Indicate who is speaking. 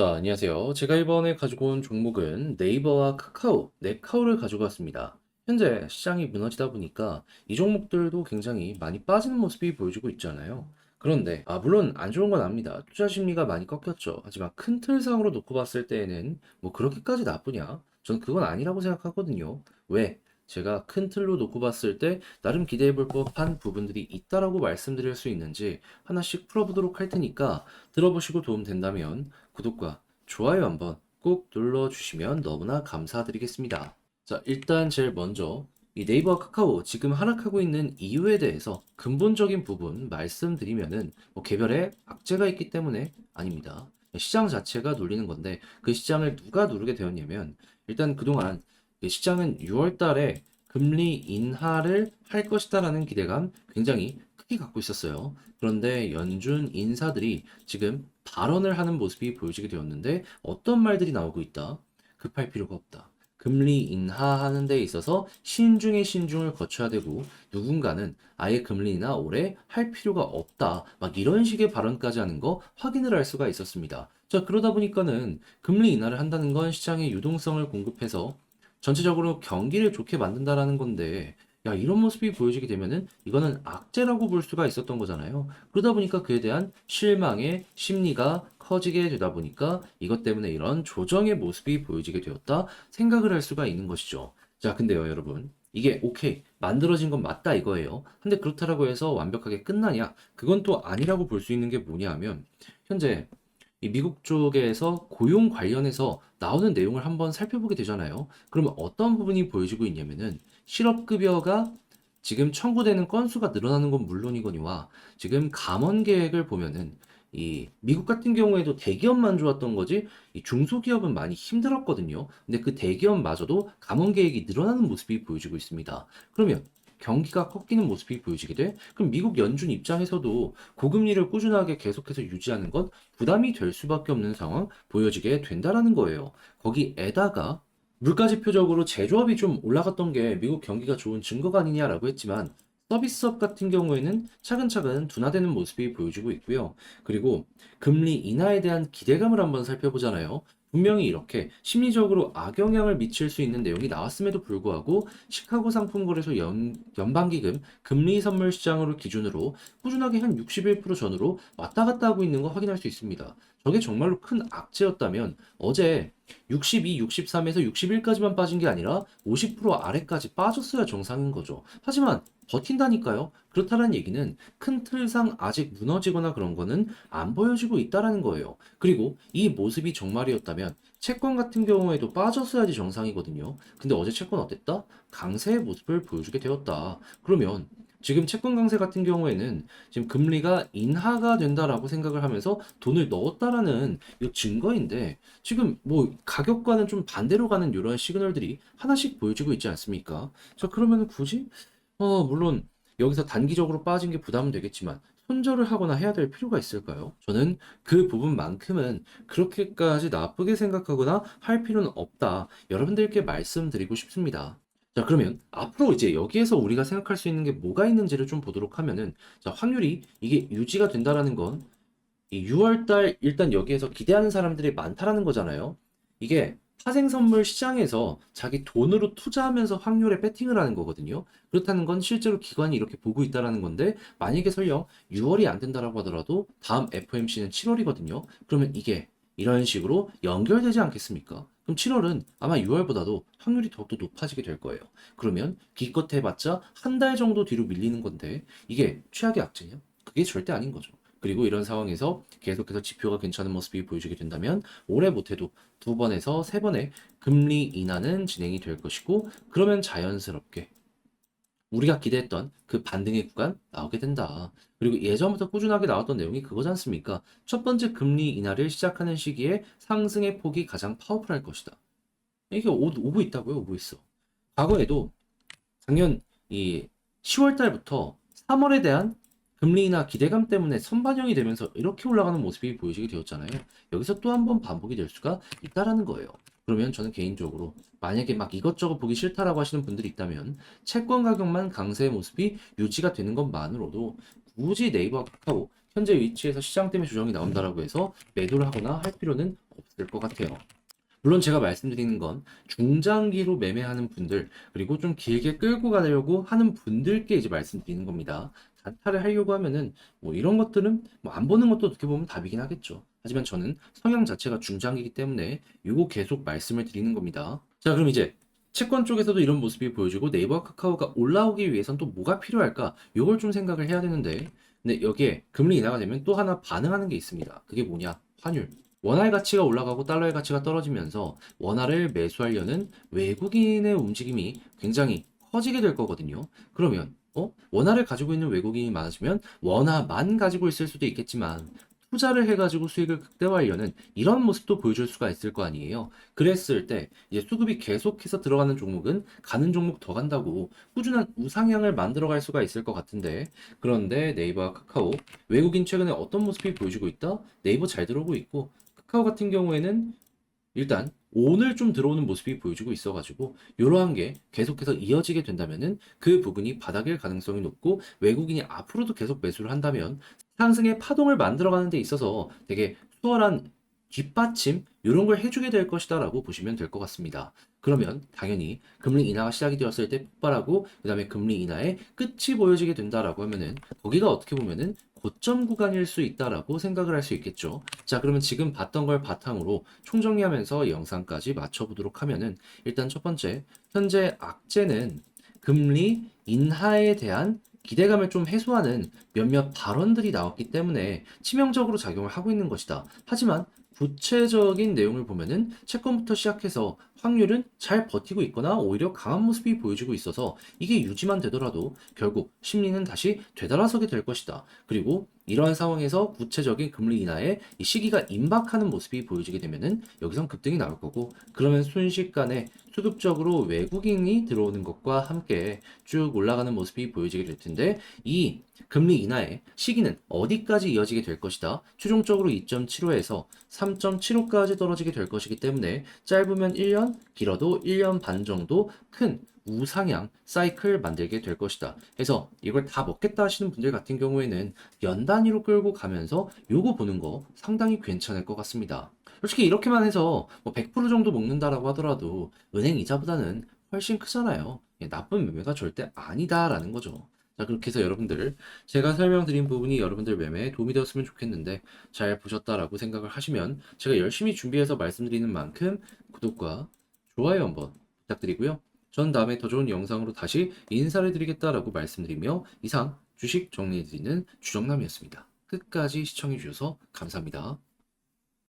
Speaker 1: 자, 안녕하세요. 제가 이번에 가지고 온 종목은 네이버와 카카오, 넷카오를 가지고 왔습니다. 현재 시장이 무너지다 보니까 이 종목들도 굉장히 많이 빠지는 모습이 보여지고 있잖아요. 그런데, 아, 물론 안 좋은 건 압니다. 투자 심리가 많이 꺾였죠. 하지만 큰 틀상으로 놓고 봤을 때에는 뭐 그렇게까지 나쁘냐? 전 그건 아니라고 생각하거든요. 왜? 제가 큰 틀로 놓고 봤을 때 나름 기대해 볼 법한 부분들이 있다라고 말씀드릴 수 있는지 하나씩 풀어보도록 할 테니까 들어보시고 도움 된다면 구독과 좋아요 한번 꼭 눌러주시면 너무나 감사드리겠습니다. 자, 일단 제일 먼저 이 네이버와 카카오 지금 하락하고 있는 이유에 대해서 근본적인 부분 말씀드리면은 뭐 개별의 악재가 있기 때문에 아닙니다. 시장 자체가 눌리는 건데 그 시장을 누가 누르게 되었냐면 일단 그동안 이 시장은 6월 달에 금리 인하를 할 것이다라는 기대감 굉장히 크게 갖고 있었어요. 그런데 연준 인사들이 지금 발언을 하는 모습이 보여지게 되었는데 어떤 말들이 나오고 있다? 급할 필요가 없다. 금리 인하하는 데 있어서 신중의 신중을 거쳐야 되고 누군가는 아예 금리 인하 올해 할 필요가 없다. 막 이런 식의 발언까지 하는 거 확인을 할 수가 있었습니다. 자, 그러다 보니까는 금리 인하를 한다는 건 시장의 유동성을 공급해서 전체적으로 경기를 좋게 만든다라는 건데, 야, 이런 모습이 보여지게 되면은 이거는 악재라고 볼 수가 있었던 거잖아요. 그러다 보니까 그에 대한 실망의 심리가 커지게 되다 보니까 이것 때문에 이런 조정의 모습이 보여지게 되었다 생각을 할 수가 있는 것이죠. 자, 근데요, 여러분. 이게 오케이. 만들어진 건 맞다 이거예요. 근데 그렇다라고 해서 완벽하게 끝나냐? 그건 또 아니라고 볼 수 있는 게 뭐냐 하면 현재 이 미국 쪽에서 고용 관련해서 나오는 내용을 한번 살펴보게 되잖아요. 그러면 어떤 부분이 보여지고 있냐면은 실업급여가 지금 청구되는 건수가 늘어나는 건 물론이거니와 지금 감원 계획을 보면은 이 미국 같은 경우에도 대기업만 좋았던 거지 이 중소기업은 많이 힘들었거든요. 근데 그 대기업마저도 감원 계획이 늘어나는 모습이 보여지고 있습니다. 그러면 경기가 꺾이는 모습이 보여지게 돼? 그럼 미국 연준 입장에서도 고금리를 꾸준하게 계속해서 유지하는 건 부담이 될 수밖에 없는 상황 보여지게 된다라는 거예요. 거기에다가 물가지표적으로 제조업이 좀 올라갔던 게 미국 경기가 좋은 증거가 아니냐라고 했지만 서비스업 같은 경우에는 차근차근 둔화되는 모습이 보여지고 있고요. 그리고 금리 인하에 대한 기대감을 한번 살펴보잖아요. 분명히 이렇게 심리적으로 악영향을 미칠 수 있는 내용이 나왔음에도 불구하고 시카고 상품거래소 연, 연방기금 금리 선물 시장으로 기준으로 꾸준하게 한 61% 전후로 왔다 갔다 하고 있는 거 확인할 수 있습니다. 저게 정말로 큰 악재였다면 어제 62, 63에서 61까지만 빠진 게 아니라 50% 아래까지 빠졌어야 정상인 거죠. 하지만 버틴다니까요. 그렇다는 얘기는 큰 틀상 아직 무너지거나 그런 거는 안 보여지고 있다라는 거예요. 그리고 이 모습이 정말이었다면 채권 같은 경우에도 빠졌어야지 정상이거든요. 근데 어제 채권 어땠다? 강세의 모습을 보여주게 되었다. 그러면 지금 채권 강세 같은 경우에는 지금 금리가 인하가 된다라고 생각을 하면서 돈을 넣었다라는 이 증거인데 지금 뭐 가격과는 좀 반대로 가는 이런 시그널들이 하나씩 보여지고 있지 않습니까? 자, 그러면 굳이 어, 물론 여기서 단기적으로 빠진 게 부담은 되겠지만 손절을 하거나 해야 될 필요가 있을까요? 저는 그 부분만큼은 그렇게까지 나쁘게 생각하거나 할 필요는 없다. 여러분들께 말씀드리고 싶습니다. 자, 그러면 앞으로 이제 여기에서 우리가 생각할 수 있는 게 뭐가 있는지를 좀 보도록 하면은 자, 확률이 이게 유지가 된다라는 건이 6월 달 일단 여기에서 기대하는 사람들이 많다라는 거잖아요. 이게 파생 선물 시장에서 자기 돈으로 투자하면서 확률에 배팅을 하는 거거든요. 그렇다는 건 실제로 기관이 이렇게 보고 있다라는 건데 만약에 설령 6월이 안 된다라고 하더라도 다음 FOMC는 7월이거든요. 그러면 이게 이런 식으로 연결되지 않겠습니까? 그럼 7월은 아마 6월보다도 확률이 더욱더 높아지게 될 거예요. 그러면 기껏 해봤자 한 달 정도 뒤로 밀리는 건데 이게 최악의 악재냐? 그게 절대 아닌 거죠. 그리고 이런 상황에서 계속해서 지표가 괜찮은 모습이 보여지게 된다면 올해 못해도 두 번에서 세 번의 금리 인하는 진행이 될 것이고 그러면 자연스럽게 우리가 기대했던 그 반등의 구간 나오게 된다. 그리고 예전부터 꾸준하게 나왔던 내용이 그거지 않습니까? 첫 번째 금리 인하를 시작하는 시기에 상승의 폭이 가장 파워풀할 것이다. 이게 오, 오고 있다고요? 오고 있어. 과거에도 작년 이 10월 달부터 3월에 대한 금리 인하 기대감 때문에 선반영이 되면서 이렇게 올라가는 모습이 보여지게 되었잖아요. 여기서 또 한 번 반복이 될 수가 있다라는 거예요. 그러면 저는 개인적으로 만약에 막 이것저것 보기 싫다라고 하시는 분들이 있다면 채권 가격만 강세의 모습이 유지가 되는 것만으로도 굳이 네이버 카카오 현재 위치에서 시장 때문에 조정이 나온다라고 해서 매도를 하거나 할 필요는 없을 것 같아요. 물론 제가 말씀드리는 건 중장기로 매매하는 분들 그리고 좀 길게 끌고 가려고 하는 분들께 이제 말씀드리는 겁니다. 단타를 하려고 하면은 뭐 이런 것들은 뭐 안 보는 것도 어떻게 보면 답이긴 하겠죠. 하지만 저는 성향 자체가 중장기이기 때문에 이거 계속 말씀을 드리는 겁니다. 자, 그럼 이제 채권 쪽에서도 이런 모습이 보여지고 네이버와 카카오가 올라오기 위해선 또 뭐가 필요할까? 이걸 좀 생각을 해야 되는데 근데 여기에 금리 인하가 되면 또 하나 반응하는 게 있습니다. 그게 뭐냐? 환율. 원화의 가치가 올라가고 달러의 가치가 떨어지면서 원화를 매수하려는 외국인의 움직임이 굉장히 커지게 될 거거든요. 그러면 어? 원화를 가지고 있는 외국인이 많아지면 원화만 가지고 있을 수도 있겠지만 투자를 해가지고 수익을 극대화하려는 이런 모습도 보여줄 수가 있을 거 아니에요. 그랬을 때 이제 수급이 계속해서 들어가는 종목은 가는 종목 더 간다고 꾸준한 우상향을 만들어갈 수가 있을 것 같은데 그런데 네이버와 카카오 외국인 최근에 어떤 모습이 보여주고 있다? 네이버 잘 들어오고 있고 카카오 같은 경우에는 일단 오늘 좀 들어오는 모습이 보여주고 있어가지고 이러한 게 계속해서 이어지게 된다면은 그 부분이 바닥일 가능성이 높고 외국인이 앞으로도 계속 매수를 한다면 상승의 파동을 만들어가는 데 있어서 되게 수월한 뒷받침 이런 걸 해주게 될 것이다라고 보시면 될 것 같습니다. 그러면 당연히 금리 인하가 시작이 되었을 때 폭발하고 그 다음에 금리 인하의 끝이 보여지게 된다라고 하면은 거기가 어떻게 보면은 고점 구간일 수 있다라고 생각을 할 수 있겠죠. 자, 그러면 지금 봤던 걸 바탕으로 총정리하면서 영상까지 맞춰보도록 하면은 일단 첫 번째, 현재 악재는 금리 인하에 대한 기대감을 좀 해소하는 몇몇 발언들이 나왔기 때문에 치명적으로 작용을 하고 있는 것이다. 하지만 구체적인 내용을 보면은 채권부터 시작해서 확률은 잘 버티고 있거나 오히려 강한 모습이 보여지고 있어서 이게 유지만 되더라도 결국 심리는 다시 되돌아서게 될 것이다. 그리고 이러한 상황에서 구체적인 금리 인하의 이 시기가 임박하는 모습이 보여지게 되면은 여기선 급등이 나올 거고 그러면 순식간에 수급적으로 외국인이 들어오는 것과 함께 쭉 올라가는 모습이 보여지게 될 텐데 이 금리 인하의 시기는 어디까지 이어지게 될 것이다. 최종적으로 2.75에서 3.75까지 떨어지게 될 것이기 때문에 짧으면 1년, 길어도 1년 반 정도 큰 우상향 사이클 만들게 될 것이다. 해서 이걸 다 먹겠다 하시는 분들 같은 경우에는 연 단위로 끌고 가면서 요거 보는 거 상당히 괜찮을 것 같습니다. 솔직히 이렇게만 해서 뭐 100% 정도 먹는다라고 하더라도 은행 이자보다는 훨씬 크잖아요. 예, 나쁜 매매가 절대 아니다라는 거죠. 자, 그렇게 해서 여러분들, 제가 설명드린 부분이 여러분들 매매에 도움이 되었으면 좋겠는데, 잘 보셨다라고 생각을 하시면, 제가 열심히 준비해서 말씀드리는 만큼 구독과 좋아요 한번 부탁드리고요. 전 다음에 더 좋은 영상으로 다시 인사를 드리겠다라고 말씀드리며, 이상 주식 정리해드리는 주정남이었습니다. 끝까지 시청해주셔서 감사합니다.